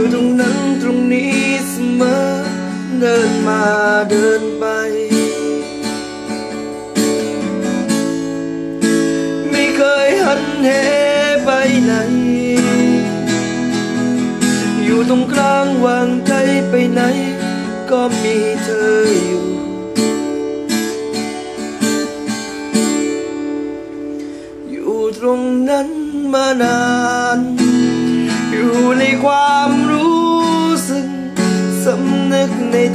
อยู่ตรงนั้นตรงนี้เสมอ เดินมาเดินไป ไม่เคยหันเหไปไหน อยู่ตรงกลางวางใจไปไหน ก็มีเธออยู่ อยู่ตรงนั้นมานาน อยู่ในความ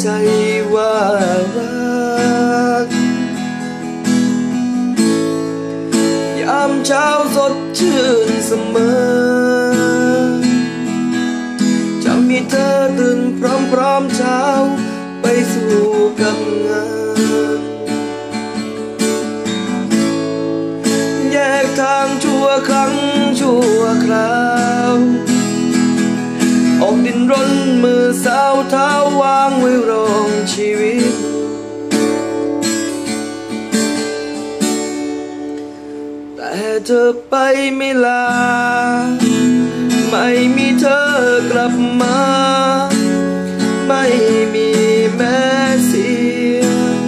ใจว่ารัก ยามเช้าสดชื่นเสมอ จะมีเธอตื่นพร้อมๆเช้า ไปสู่กับงานแยกทางชั่วครั้งชั่วคราว ออกดินร้นมือสาวเท้า ชีวิต แต่เธอไปไม่ลา ไม่มีเธอกลับมา ไม่มีแม้เสียง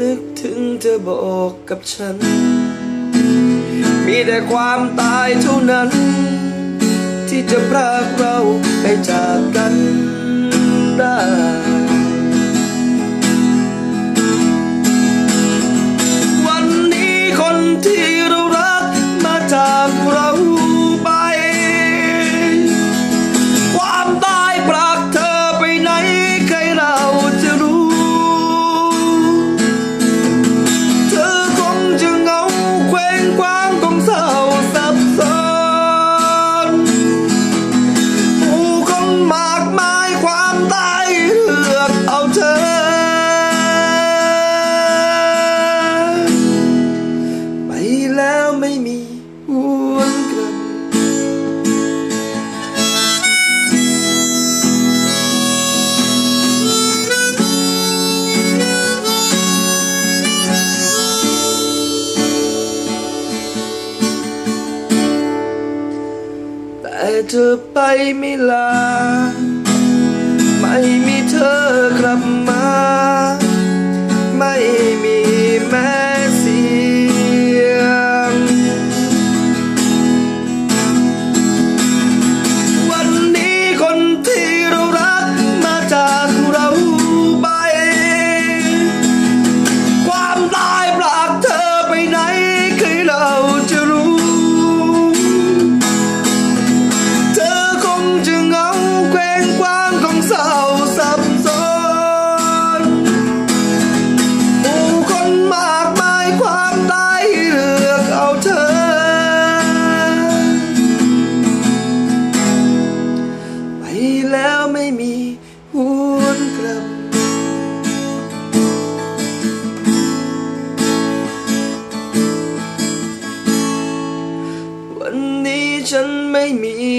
นึกถึงเธอบอกกับฉัน มีแต่ความตายเท่านั้น ที่จะพรากเราไปจากกัน เธอไปไม่ลา ไม่มีเธอกลับ